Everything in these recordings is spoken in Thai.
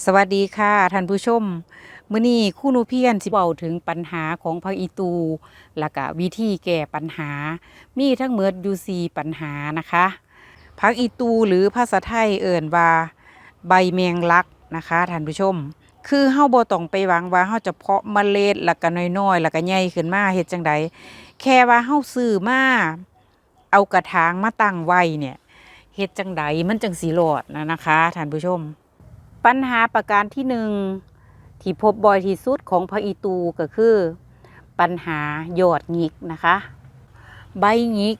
สวัสดีค่ะท่านผู้ชมมื้อนี้คู่นูเพียนสิเว้าถึงปัญหาของผักอีตูและก็วิธีแก้ปัญหา มีทั้งหมดอยู่สี่ปัญหานะคะผักอีตูหรือภาษาไทยเอิ่นว่า ใบแมงลักนะคะท่านผู้ชม คือเฮาบ่ต้องไปหวังว่าเฮาจะเพาะเมล็ดแล้วก็น้อยๆแล้วก็ใหญ่ขึ้นมาเฮ็ดจังใดแค่ว่าเฮาซื้อมาเอากระถางมาตั้งไว้เนี่ยเฮ็ดจังใดมันจังสิรอดนะนะคะท่านผู้ชม ปัญหาประการที่หนึ่งที่พบบ่อยที่สุดของพระอีตูก็คือ ปัญหายอดหงิกนะคะ ใบหงิก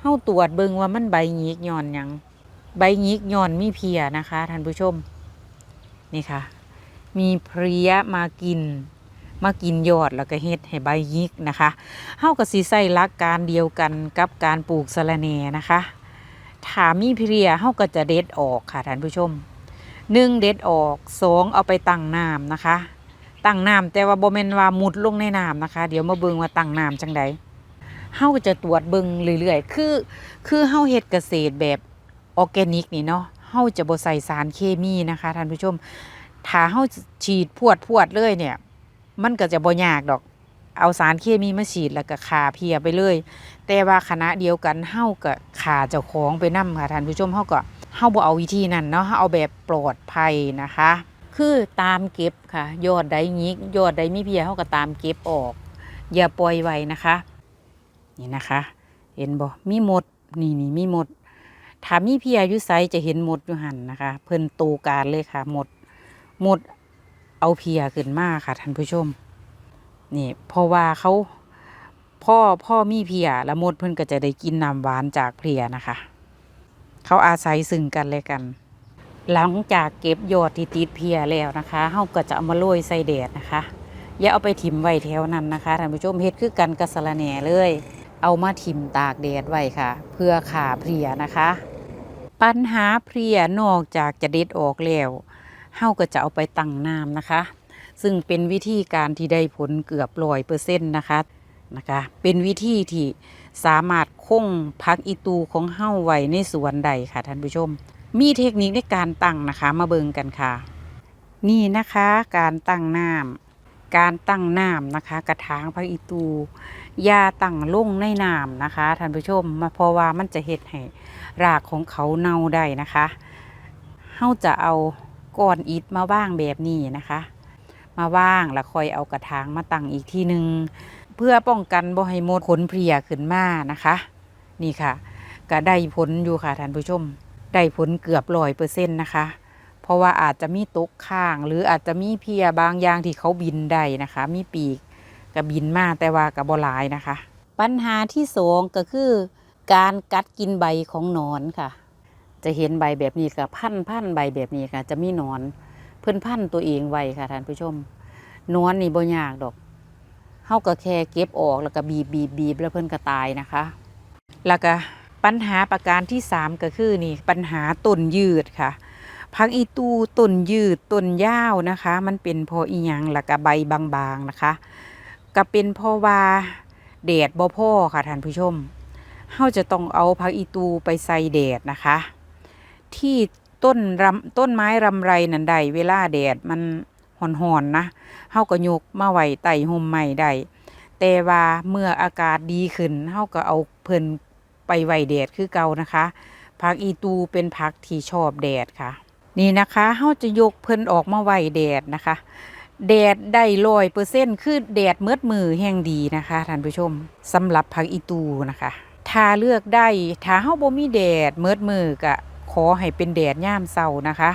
เฮาตรวจเบิ่งว่ามันใบหงิกย้อนหยังใบหงิกย้อนมีเพียนะคะท่านผู้ชมนี่ค่ะ มีเพลียมากิน มากินยอดแล้วก็เฮ็ดให้ใบหงิกนะคะเฮาก็สิใส่ลักการเดียวกันกับการปลูกสะระแหน่นะคะ ถามีเพลียเฮาก็จะเด็ดออกค่ะท่านผู้ชม หนึ่งเด็ดออกสองเอาไปตั้งน้ำนะคะตั้งน้ำแต่ว่าโบ่แม่นว่ามุดลงในน้ำนะคะ เดี๋ยวมาเบิ่งว่าตั้งน้ำจังใดเฮาก็จะตรวจเบิ่งเรื่อยๆ คือ คือเฮาเฮ็ดเกษตรแบบออร์แกนิกนี่เนาะเฮาจะบ่ใส่สารเคมีนะคะท่านผู้ชม ถ้าเฮาฉีดพวดพวดเลยเนี่ย มันก็จะบ่ยากดอก เอาสารเคมีมาฉีดแล้วก็ฆ่าเพียไปเลย แต่ว่าขณะเดียวกันเฮาก็ฆ่าเจ้าของไปนํค่ะท่านผู้ชมเฮาก็ เฮาบ่เอาวิธีนั้นเนาะเฮาเอาแบบปลอดภัยนะคะ คือตามเก็บค่ะ ยอดใดหงิกยอดใดมีเพียเฮาก็ตามเก็บออก อย่าปล่อยไว้นะคะ นี่นะคะ เห็นบ่มีหมดนี่นี่มีหมดถ้ามีเพียอยู่ไสจะเห็นหมดอยู่หันนะคะ เพิ่นโตการเลยค่ะหมดหมดเอาเพียขึ้นมาค่ะท่านผู้ชม นี่เพราะว่าเขาพ่อพ่อมีเพียแล้วหมดเพิ่นก็จะได้กินน้ำหวานจากเพียนะคะ เขาอาศัยซึ่งกันและกัน หลังจากเก็บยอดที่ติดเพียแล้วนะคะเฮาก็จะเอามาโรยใส่แดดนะคะ อย่าเอาไปถิ่มไว้แถวนั้นนะคะท่านผู้ชมเฮ็ดคือกันกับสะระแหน่เลย เอามาถิ่มตากแดดไว้ค่ะ เพื่อขาเพลียนะคะ ปัญหาเพลียนอกจากจะเด็ดออกแล้วเฮาก็จะเอาไปตั้งน้ำนะคะ ซึ่งเป็นวิธีการที่ได้ผลเกือบร้อยเปอร์เซ็นต์นะคะนะคะ เป็นวิธีที่ สามารถคงพักอีตูของเฮ้าไว้ในสวนใดค่ะท่านผู้ชม มีเทคนิคในการตั้งนะคะมาเบิงกันค่ะ นี่นะคะการตั้งน้ำการตั้งน้ำนะคะ กระถางพักอีตูยาตั้งลงในน้ำนะคะท่านผู้ชมมาเพราะว่ามันจะเห็ดให้รากของเขาเน่าได้นะคะเฮาจะเอาก้อนอิฐมาว่างแบบนี้นะคะ มาว่างแล้วค่อยเอากระถางมาตั้งอีกทีหนึ่ง พื่อป้องกันบ่ให้หมดผลเพลียขึ้นมานะคะ นี่ค่ะ ก็ได้ผลอยู่ค่ะท่านผู้ชม ได้ผลเกือบร้อยเปอร์เซ็นต์นะคะ เพราะว่าอาจจะมีตกข้าง หรืออาจจะมีเพียบางอย่างที่เขาบินได้นะคะ มีปีกก็บินมาแต่ว่ากับ่หลายนะคะ ปัญหาที่สองก็คือ การกัดกินใบของหนอนค่ะ จะเห็นใบแบบนี้กับพันพันใบแบบนี้ค่ะ จะมีหนอน เพิ่นพันตัวเองไว้ค่ะท่านผู้ชมนอนนี่บ่ยากดอก เฮาก็แค่เก็บออกแล้วก็บีบบีบบีบแล้วเพิ่นก็ตายนะคะ แล้วก็ปัญหาประการที่สามก็คือนี่ปัญหาต้นยืดค่ะพักอีตูต้นยืดต้นยาวนะคะ มันเป็นพออีหยังแล้วก็ใบบางๆนะคะ ก็เป็นพราะว่าแดดบ่พ่อค่ะท่านผู้ชมเฮาจะต้องเอาพักอีตูไปใส่แดดนะคะ ที่ต้นรำต้นไม้รำไรนันใดเวลาแดดมัน ห่อนๆนะเฮาก็ยกมาไว้ใต้ห่มไม้ได้แต่ว่าเมื่ออากาศดีขึ้นเฮาก็เอาเพิ่นไปไว้แดดคือเก่านะคะผักอีตูเป็นผักที่ชอบแดดค่ะ นี่นะคะเฮาจะยกเพิ่นออกมาไว้แดดนะคะแดดได้ร้อยเปอร์เซ็นต์คือแดดเมืดมือแห่งดีนะคะท่านผู้ชมสำหรับผักอีตูนะคะ ถ้าเลือกได้ถ้าเฮาบ่มีแดดเมืดมือก็ขอให้เป็นแดดย่ามเช้านะคะ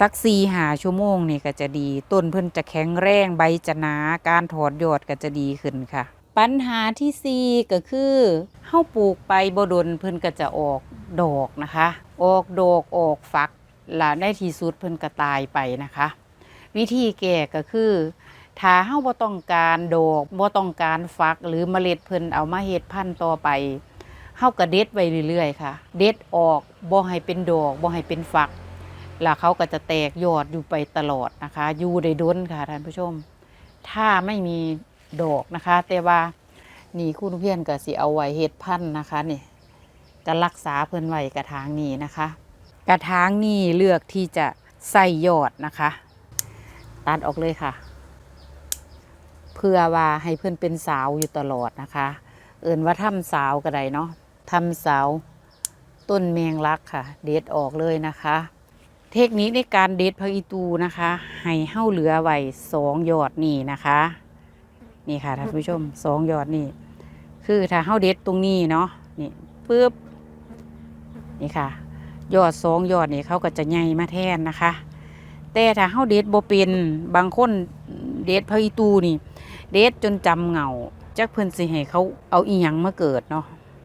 สักสี่หาชั่วโมงนี่ก็จะดี ต้นเพิ่นจะแข็งแรงใบจะหนาการถอดยอดก็จะดีขึ้นค่ะ ปัญหาที่สี่ก็คือเฮาปลูกไปบ่ดนเพิ่นก็จะออกดอกนะคะ ออกดอกออกฝักและในที่สุดเพิ่นก็ตายไปนะคะ วิธีแก้ก็คือถ้าเฮาบ่ต้องการดอกบ่ต้องการฝักหรือเมล็ดเพิ่นเอามาเฮ็ดพันธุ์ต่อไปเฮาก็เด็ดไว้เรื่อยๆค่ะ เด็ดออกบ่ให้เป็นดอกบ่ให้เป็นฝัก แล้วเขาก็จะแตกยอดอยู่ไปตลอดนะคะอยู่ได้ดนค่ะท่านผู้ชม ถ้าไม่มีดอกนะคะ แต่ว่านี่คุณเพียนก็สิเอาไว้เฮ็ดพันธุ์นะคะนี่จะรักษาเพิ่อนไว้กระถางนี้นะคะ กระถางนี้เลือกที่จะใส่ยอดนะคะ ตัดออกเลยค่ะ เพื่อว่าให้เพื่อนเป็นสาวอยู่ตลอดนะคะ เอิ่นว่าทำสาวก็ได้เนาะทำสาวต้นแมงลักค่ะ เด็ดออกเลยนะคะ เทคนิคในการเด็ดผักอีตูนะคะให้เห่าเหลือไว้สองยอดนี่นะคะ นี่ค่ะท่านผู้ชมสองยอดนี่คือถ้าเห่าเด็ดตรงนี้เนาะนี่ปึ๊บนี่ค่ะ ยอดสองยอดนี่เขาก็จะใหญ่มาแทนนะคะ แต่ถ้าเฮาเด็ดบ่เป็นบางคนเด็ดพระอีตูนี่ เด็ดจนจำเหงาจักเพิ่นสิให้เขาเอาอีหยังมาเกิดเนาะ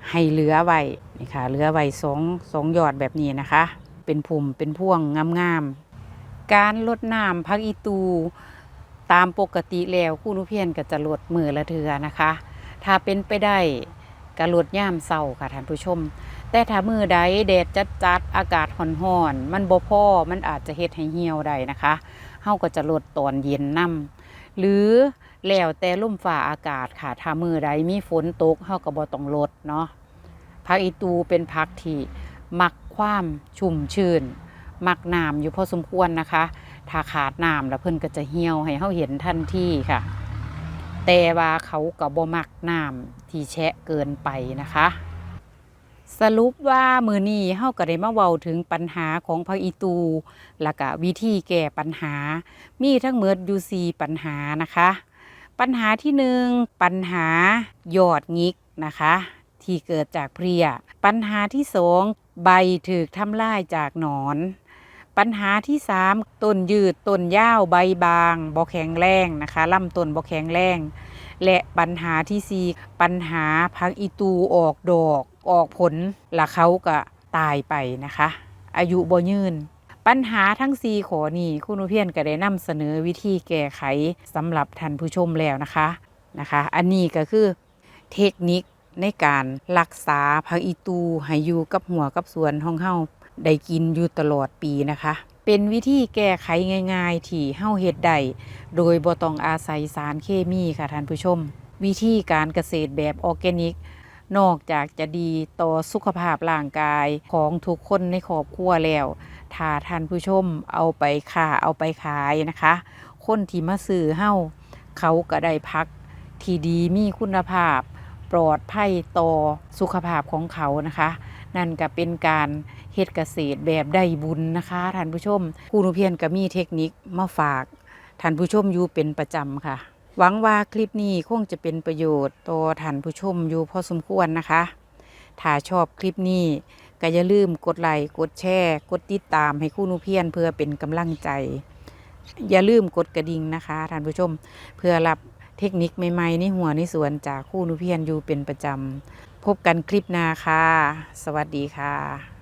ให้เหลือไว้นี่ค่ะเหลือไว้สองสองยอดแบบนี้นะคะ เป็นพุ่มเป็นพ่วงงามๆ การลดน้ำพักอีตูตามปกติแล้วคู่นุเพียนก็จะลดมือละเทือนะคะ ถ้าเป็นไปได้ก็ลดย่ามเศร้าค่ะท่านผู้ชม แต่ถ้ามือใดแดดจัดจัดอากาศห่อนๆมันบ่พอมันอาจจะเฮ็ดให้เหี่ยวได้นะคะเฮาก็จะลดตอนเย็นนํหรือแล้วแต่ลมฝ่าอากาศค่ะถ้ามือใดมีฝนตกเฮาก็บ่ต้องลดเนาะผักอีตูเป็นผักที่มัก ความชุ่มชื้น มักน้ำอยู่พอสมควรนะคะ ถ้าขาดน้ำแล้วเพิ่นก็จะเหี่ยวให้เฮาเห็นทันทีค่ะ แต่ว่าเขาก็บ่มักน้ำที่แฉะเกินไปนะคะสรุปว่ามือนี้เฮาก็ได้มาเว้าถึงปัญหาของพระอีตูแล้วก็วิธีแก้ปัญหา มีทั้งหมดอยู่สี่ปัญหานะคะ ปัญหาที่หนึ่งปัญหายอดงิกนะคะ ที่เกิดจากเพลีย ปัญหาที่สองใบถูกทำลายจากหนอน ปัญหาที่สามต้นยืดต้นยาวใบบางบ่แข็งแรงนะคะลำต้นบ่แข็งแรง และปัญหาที่สี่ปัญหาพักอีตูออกดอกออกผลและเขาก็ตายไปนะคะ อายุบ่ยืนปัญหาทั้งสี่ข้อนี้คุณอุเพียนก็ได้นำเสนอวิธีแก้ไขสำหรับท่านผู้ชมแล้วนะคะนะคะ อันนี้ก็คือเทคนิค ในการรักษาพักอีตูให้อยู่กับหัวกับสวนของเฮาได้กินอยู่ตลอดปีนะคะ เป็นวิธีแก้ไขง่าย ๆ ที่เฮาเฮ็ดได้โดยบ่ต้องอาศัยสารเคมีค่ะท่านผู้ชม วิธีการเกษตรแบบออร์แกนิก นอกจากจะดีต่อสุขภาพร่างกายของทุกคนในครอบครัวแล้วถ้าท่านผู้ชมเอาไปค่าเอาไปขายนะคะ คนที่มาซื้อเฮาเขาก็ได้พักที่ดีมีคุณภาพ ปลอดภัยต่อสุขภาพของเขานะคะ นั่นก็เป็นการเฮ็ดเกษตรแบบได้บุญนะคะท่านผู้ชมครูนุเพียนก็มีเทคนิคมาฝากท่านผู้ชมอยู่เป็นประจำค่ะ หวังว่าคลิปนี้คงจะเป็นประโยชน์ต่อท่านผู้ชมอยู่พอสมควรนะคะ ถ้าชอบคลิปนี้ก็อย่าลืมกดไลค์กดแชร์ กดติดตามให้คู่นุเพียนเพื่อเป็นกำลังใจ อย่าลืมกดกระดิ่งนะคะท่านผู้ชมเพื่อรับ เทคนิคใหม่ๆในหัวในสวนจากคู่นุเพียนอยู่เป็นประจำ พบกันคลิปหน้าค่ะ สวัสดีค่ะ